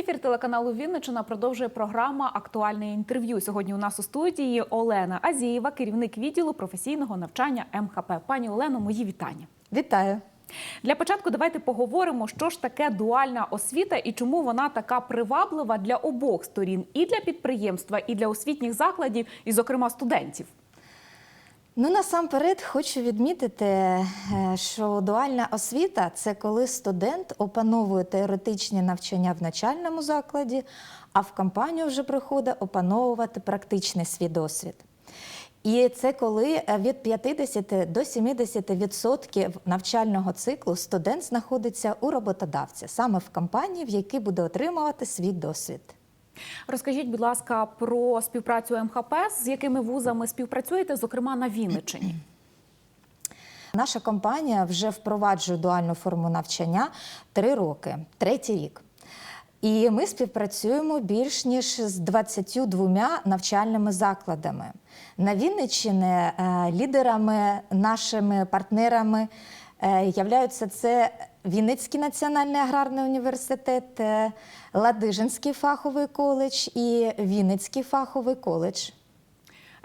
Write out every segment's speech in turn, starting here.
Ефір телеканалу Вінничина продовжує програма Актуальне інтерв'ю. Сьогодні у нас у студії Олена Азієва, керівник відділу професійного навчання МХП. Пані Олено, мої вітання. Вітаю. Для початку давайте поговоримо, що ж таке дуальна освіта і чому вона така приваблива для обох сторін і для підприємства, і для освітніх закладів, і, зокрема, студентів. Ну насамперед хочу відмітити, е, що дуальна освіта це коли студент опановує теоретичні навчання в навчальному закладі, а в компанію вже приходить опановувати практичний свій досвід. І це коли е, від 50 до 70% відсотків навчального циклу студент знаходиться у роботодавця, саме в компанії, в якій буде отримувати свій досвід. Розкажіть, будь ласка, про співпрацю МХП, з якими вузами співпрацюєте, зокрема на Вінниччині. Наша компанія вже впроваджує дуальну форму навчання три роки, третій рік. І ми співпрацюємо більш ніж з 22 навчальними закладами. На Вінниччині е, лідерами, нашими партнерами являються це Вінницький національний аграрний університет, е, Ладижинський фаховий коледж і Вінницький фаховий коледж.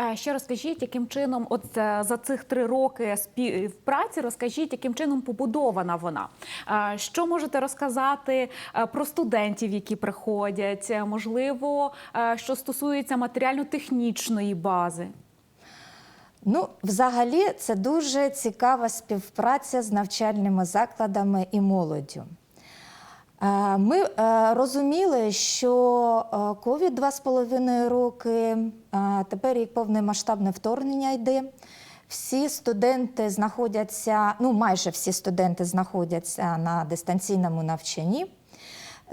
Е, Ще розкажіть, яким чином, от е, за цих три роки співпраці, розкажіть, яким чином побудована вона. Е, Що можете розказати е, про студентів, які приходять? Е, Можливо, е, що стосується матеріально-технічної бази. Ну, взагалі, це дуже цікава співпраця з навчальними закладами і молоддю. Е, Ми е, розуміли, що е, ковід два з половиною роки, тепер як повномасштабне вторгнення йде. Всі студенти знаходяться, ну майже всі студенти знаходяться на дистанційному навчанні.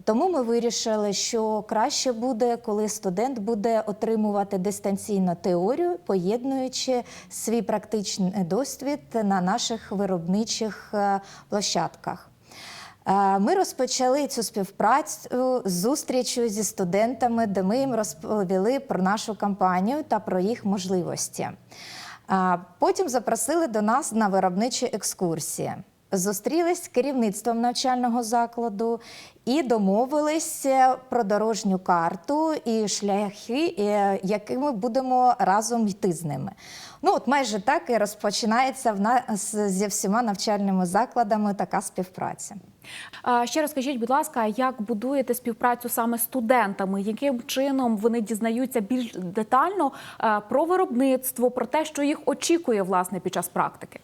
Тому ми вирішили, що краще буде, коли студент буде отримувати дистанційно теорію, поєднуючи свій практичний досвід на наших виробничих е, площадках. Е, Ми розпочали цю співпрацю з зустрічю зі студентами, де ми їм розповіли про нашу кампанію та про їх можливості. Потім запросили до нас на виробничі екскурсії. Зустрілись з керівництвом навчального закладу і домовились е, про дорожню карту і шляхи, е, якими будемо разом йти з ними. Ну, от майже так і розпочинається в нас зі всіма навчальними закладами така співпраця. Ще розкажіть, будь ласка, як будуєте співпрацю саме з студентами? Яким чином вони дізнаються більш детально про виробництво, про те, що їх очікує власне під час практики?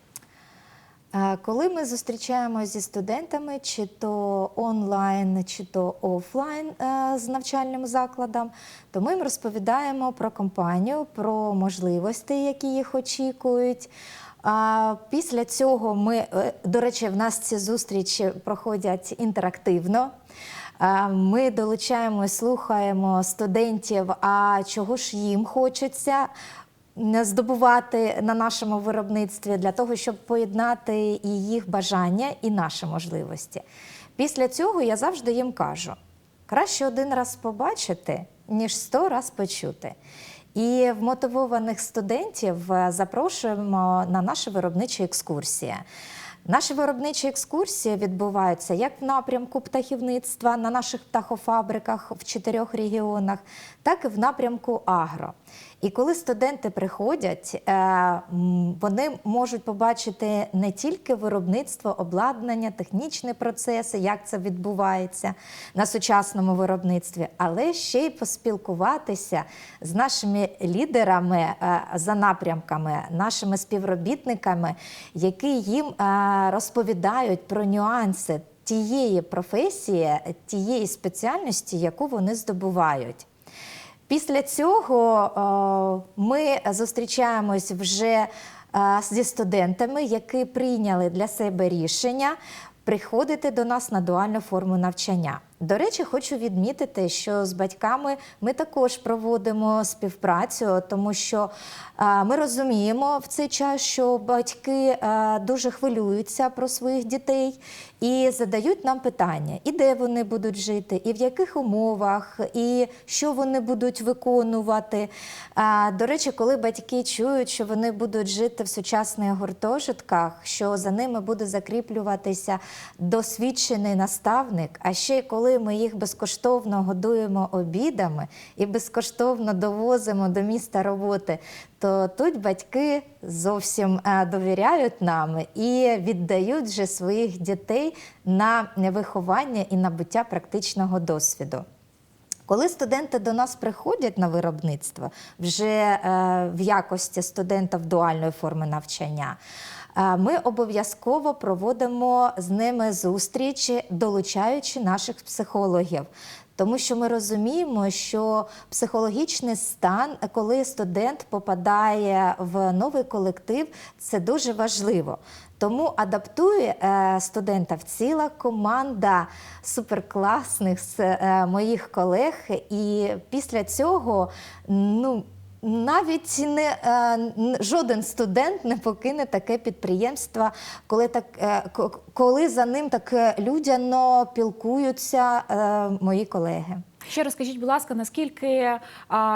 Коли ми зустрічаємося зі студентами, чи то онлайн, чи то офлайн е, з навчальним закладом, то ми їм розповідаємо про компанію, про можливості, які їх очікують. Після цього ми, е, до речі, в нас ці зустрічі проходять інтерактивно. Ми долучаємо, слухаємо студентів, а чого ж їм хочеться здобувати на нашому виробництві для того, щоб поєднати і їх бажання, і наші можливості. Після цього я завжди їм кажу: краще один раз побачити, ніж сто раз почути. І вмотивованих студентів е, запрошуємо на наші виробничі екскурсії. Наші виробничі екскурсії відбуваються як в напрямку птахівництва на наших птахофабриках в чотирьох регіонах, так і в напрямку агро. І коли студенти приходять, е, вони можуть побачити не тільки виробництво, обладнання, технічні процеси, як це відбувається на сучасному виробництві, але ще й поспілкуватися з нашими лідерами е, за напрямками, нашими співробітниками, які їм е, розповідають про нюанси тієї професії, тієї спеціальності, яку вони здобувають. Після цього е, ми зустрічаємось вже е, зі студентами, які прийняли для себе рішення приходити до нас на дуальну форму навчання. До речі, хочу відмітити, що з батьками ми також проводимо співпрацю, тому що е, ми розуміємо в цей час, що батьки е, дуже хвилюються про своїх дітей і задають нам питання, і де вони будуть жити, і в яких умовах, і що вони будуть виконувати. Е, До речі, коли батьки чують, що вони будуть жити в сучасних гуртожитках, що за ними буде закріплюватися досвідчений наставник, а ще й коли коли ми їх безкоштовно годуємо обідами і безкоштовно довозимо до міста роботи, то тут батьки зовсім е, довіряють нам і віддають вже своїх дітей на виховання і набуття практичного досвіду. Коли студенти до нас приходять на виробництво вже е, в якості студентів дуальної форми навчання, ми обов'язково проводимо з ними зустріч, долучаючи наших психологів. Тому що ми розуміємо, що психологічний стан, коли студент попадає в новий колектив, це дуже важливо. Тому адаптує е, студентів ціла команда суперкласних е, моїх колег. І після цього ну, навіть не, е, жоден студент не покине таке підприємство, коли, так, е, коли за ним так е, людяно пілкуються мої колеги. Ще розкажіть, будь ласка, наскільки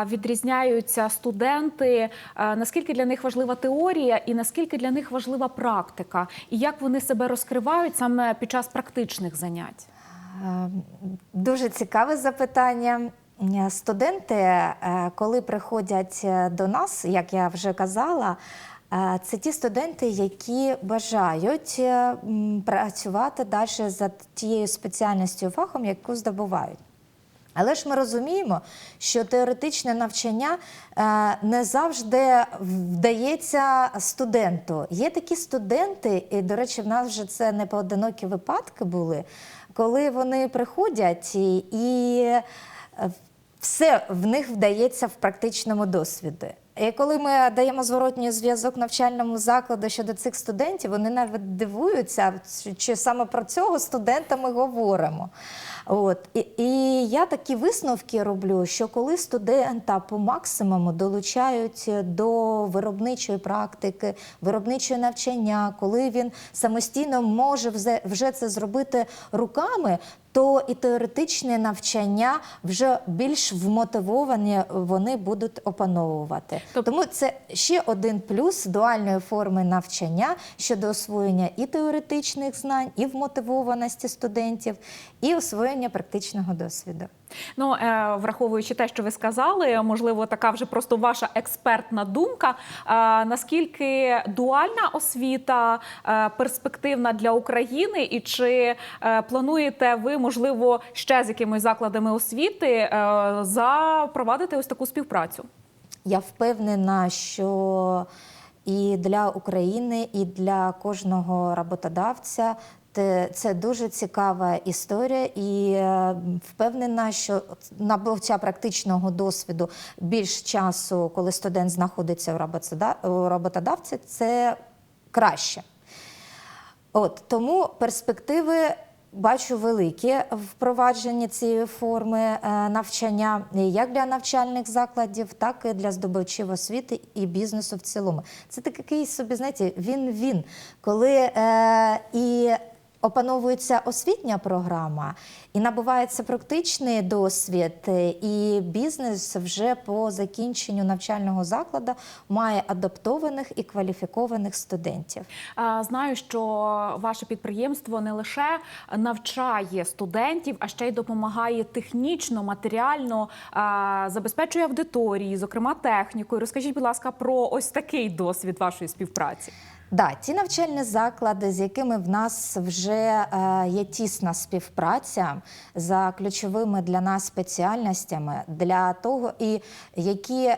відрізняються студенти, наскільки для них важлива теорія і наскільки для них важлива практика, і як вони себе розкривають саме під час практичних занять? Дуже цікаве запитання. Е, Студенти, е, коли приходять е, до нас, як я вже казала, це ті студенти, які бажають працювати далі за тією спеціальністю фахом, яку здобувають. Але ж ми розуміємо, що теоретичне навчання не завжди вдається студенту. Є такі студенти, і, до речі, в нас вже це не поодинокі випадки були, коли вони приходять і, все в них вдається в практичному досвіді. І коли ми даємо зворотній зв'язок навчальному закладу щодо цих студентів, вони навіть дивуються, чи- саме про цього студента ми говоримо. От. І, і я такі висновки роблю, що коли студента по максимуму долучають до виробничої практики, виробничого навчання, коли він самостійно може вже це зробити руками, то і теоретичне навчання вже більш вмотивовані вони будуть опановувати. Тобто... Тому це ще один плюс дуальної форми навчання щодо освоєння і теоретичних знань, і вмотивованості студентів, і освоєння практичного досвіду. Ну, е, враховуючи те, що ви сказали, можливо, така вже просто ваша експертна думка. Е, наскільки дуальна освіта е, перспективна для України, і чи плануєте ви, можливо, ще з якимись закладами освіти запровадити ось таку співпрацю? Я впевнена, що і для України, і для кожного роботодавця це дуже цікава історія, і е, впевнена, що набуття практичного досвіду більш часу, коли студент знаходиться у роботода- у роботодавця, це краще. От тому перспективи бачу великі в впровадженні цієї форми е, навчання як для навчальних закладів, так і для здобувачів освіти і бізнесу в цілому. Це такий собі, знаєте, він-він, коли е, і опановується освітня програма, і набувається практичний досвід, е, і бізнес вже по закінченню навчального закладу має адаптованих і кваліфікованих студентів. Знаю, що ваше підприємство не лише навчає студентів, а ще й допомагає технічно, матеріально, забезпечує аудиторії, зокрема технікою. Розкажіть, будь ласка, про ось такий досвід вашої співпраці. Да, ті навчальні заклади, з якими в нас вже е, є тісна співпраця за ключовими для нас спеціальностями, для того, і які е,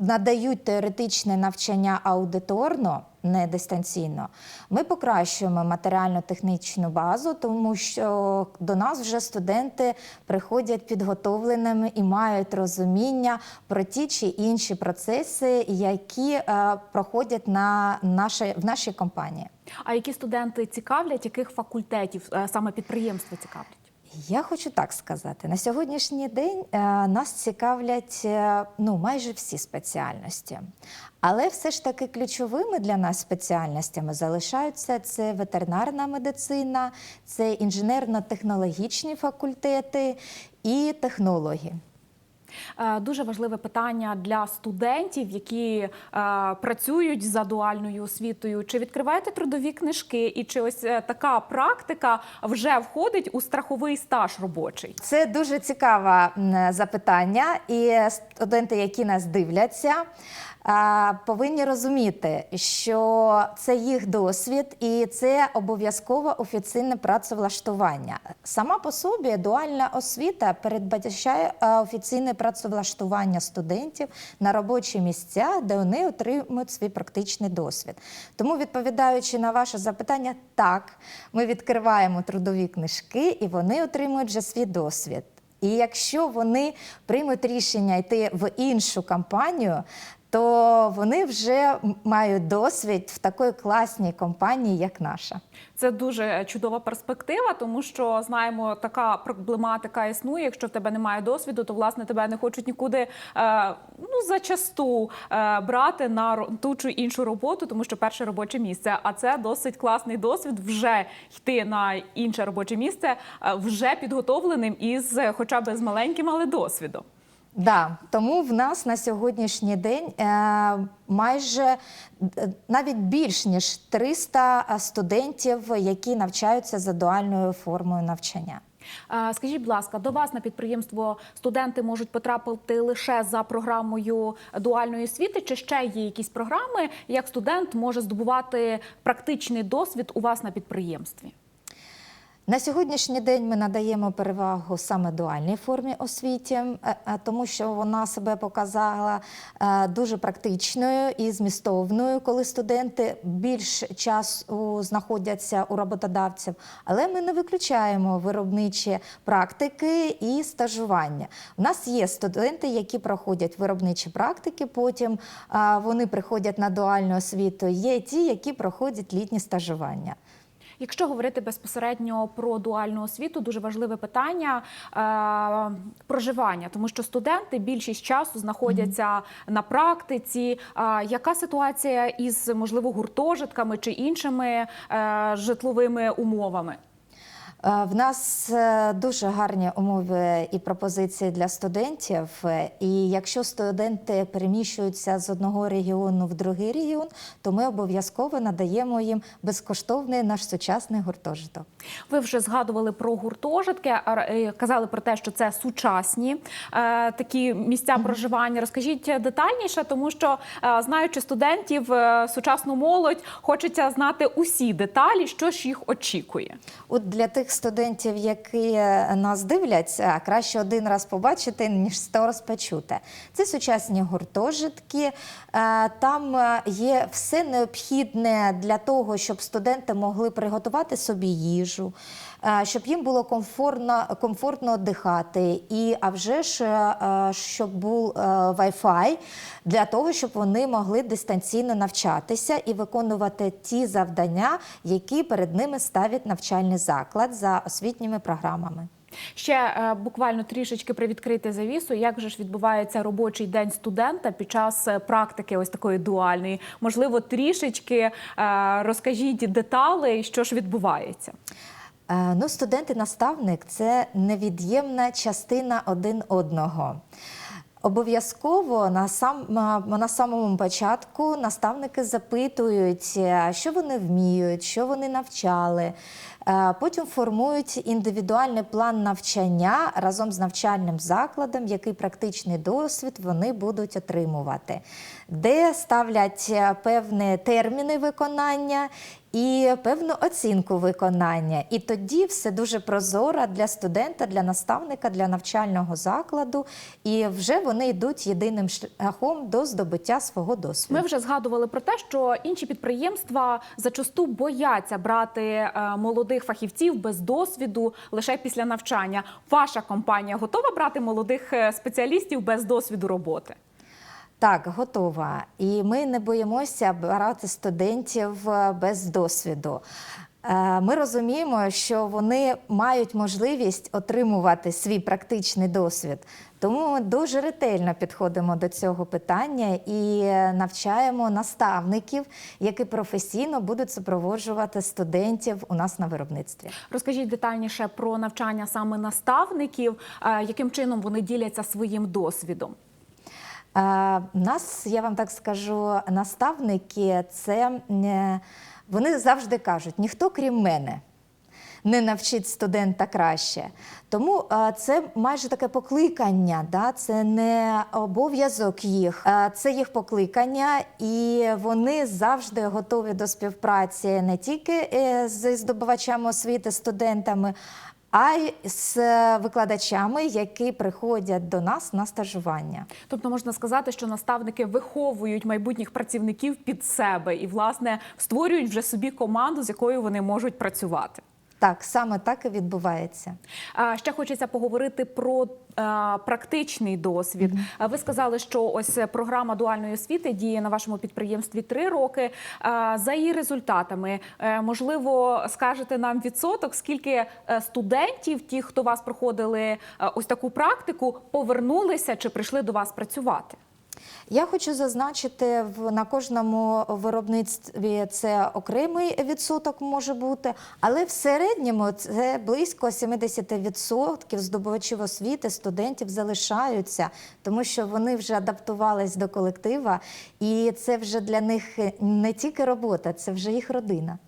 надають теоретичне навчання аудиторно, не дистанційно, ми покращуємо матеріально-технічну базу, тому що до нас вже студенти приходять підготовленими і мають розуміння про ті чи інші процеси, які е, проходять на наші, в нашій компанії. А які студенти цікавлять, яких факультетів е, саме підприємства цікавлять? Я хочу так сказати: на сьогоднішній день е, нас цікавлять е, ну, майже всі спеціальності. Але все ж таки ключовими для нас спеціальностями залишаються це ветеринарна медицина, це інженерно-технологічні факультети і технологи. Е, Дуже важливе питання для студентів, які е, працюють за дуальною освітою. Чи відкриваєте трудові книжки, і чи ось е, така практика вже входить у страховий стаж робочий? Це дуже цікаве запитання, і студенти, які нас дивляться, повинні розуміти, що це їх досвід і це обов'язкове офіційне працевлаштування. Сама по собі дуальна освіта передбачає офіційне працевлаштування студентів на робочі місця, де вони отримують свій практичний досвід. Тому, відповідаючи на ваше запитання, так, ми відкриваємо трудові книжки і вони отримують вже свій досвід. І якщо вони приймуть рішення йти в іншу компанію, то вони вже мають досвід в такій класній компанії, як наша. Це дуже чудова перспектива, тому що знаємо, така проблематика існує. Якщо в тебе немає досвіду, то власне тебе не хочуть нікуди е, ну зачасту е, брати на ту чи іншу роботу, тому що перше робоче місце. А це досить класний досвід вже йти на інше робоче місце, е, вже підготовленим із, хоча б з маленьким, але досвідом. Да, тому в нас на сьогоднішній день е, майже е, навіть більш ніж 300 студентів, які навчаються за дуальною формою навчання. Е, Скажіть, будь ласка, до вас на підприємство студенти можуть потрапити лише за програмою дуальної освіти, чи ще є якісь програми, як студент може здобувати практичний досвід у вас на підприємстві? На сьогоднішній день ми надаємо перевагу саме дуальній формі освіті, е, е, тому що вона себе показала е, дуже практичною і змістовною, коли студенти більш часу знаходяться у роботодавців. Але ми не виключаємо виробничі практики і стажування. У нас є студенти, які проходять виробничі практики, потім вони приходять на дуальну освіту. Є ті, які проходять літні стажування. Якщо говорити безпосередньо про дуальну освіту, дуже важливе питання е, проживання, тому що студенти більшість часу знаходяться на практиці. Е, яка ситуація із можливо гуртожитками чи іншими е, житловими умовами? Е, В нас е, дуже гарні умови і пропозиції для студентів. Е, І якщо студенти переміщуються з одного регіону в другий регіон, то ми обов'язково надаємо їм безкоштовний наш сучасний гуртожиток. Ви вже згадували про гуртожитки, казали про те, що це сучасні такі місця проживання. Розкажіть детальніше, тому що знаючи студентів, сучасну молодь, хочеться знати усі деталі, що ж їх очікує. От для тих студентів, які е, нас дивляться, краще один раз побачити, ніж сто раз почути. Це сучасні гуртожитки. Е, Там е, є все необхідне для того, щоб студенти могли приготувати собі їжу, щоб їм було комфортно, комфортно дихати. І а вже ж, е, щоб був е, Wi-Fi для того, щоб вони могли дистанційно навчатися і виконувати ті завдання, які перед ними ставить навчальний заклад за освітніми програмами. Ще е, буквально трішечки привідкрити завісу, як же ж відбувається робочий день студента під час е, практики, ось такої дуальної. Можливо, трішечки е, розкажіть деталі, що ж відбувається. Е, Ну, студент і наставник це невід'ємна частина один одного. Обов'язково на сам на самому початку наставники запитують, е, що вони вміють, що вони навчали. Е, Потім формують індивідуальний план навчання разом з навчальним закладом, який практичний досвід вони будуть отримувати, де ставлять певні терміни виконання і певну оцінку виконання. І тоді все дуже прозоро для студента, для наставника, для навчального закладу, і вже вони йдуть єдиним шляхом до здобуття свого досвіду. Ми вже згадували про те, що інші підприємства зачасту бояться брати е, молодих фахівців без досвіду лише після навчання. Ваша компанія готова брати молодих е, спеціалістів без досвіду роботи? Так, готова. І ми не боїмося брати студентів е, без досвіду. Е, Ми розуміємо, що вони мають можливість отримувати свій практичний досвід. Тому ми дуже ретельно підходимо до цього питання і навчаємо наставників, які професійно будуть супроводжувати студентів у нас на виробництві. Розкажіть детальніше про навчання саме наставників, е, яким чином вони діляться своїм досвідом. Е, нас, я вам так скажу, наставники це е, вони завжди кажуть: ніхто крім мене. Не навчить студента краще. Тому е, це майже таке покликання, да? це не обов'язок їх, це їх покликання, і вони завжди готові до співпраці не тільки з здобувачами освіти, студентами, а й з викладачами, які приходять до нас на стажування. Тобто можна сказати, що наставники виховують майбутніх працівників під себе і, власне, створюють вже собі команду, з якою вони можуть працювати. Так, саме так і відбувається. А, Ще хочеться поговорити про практичний досвід. Ви сказали, що ось програма дуальної освіти діє на вашому підприємстві три роки. А, За її результатами, е, можливо, скажете нам відсоток, скільки е, студентів, ті, хто вас проходили е, ось таку практику, повернулися чи прийшли до вас працювати? Я хочу зазначити, в на кожному виробництві це окремий відсоток може бути, але в середньому це близько 70% здобувачів освіти, студентів залишаються, тому що вони вже адаптувались до колектива, і це вже для них не тільки робота, це вже їх родина.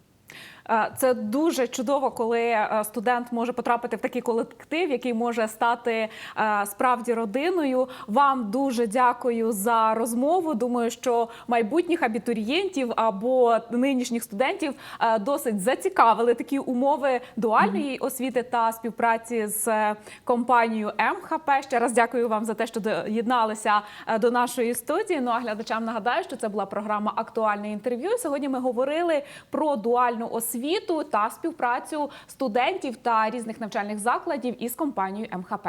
Е, Це дуже чудово, коли е, студент може потрапити в такий колектив, який може стати е, справді родиною. Вам дуже дякую за розмову. Думаю, що майбутніх абітурієнтів або нинішніх студентів досить зацікавили такі умови дуальної освіти та співпраці з компанією МХП. Ще раз дякую вам за те, що доєдналися до нашої студії. Ну а глядачам нагадаю, що це була програма актуальне інтерв'ю. Сьогодні ми говорили про дуальну освіту та співпрацю студентів та різних навчальних закладів із компанією МХП.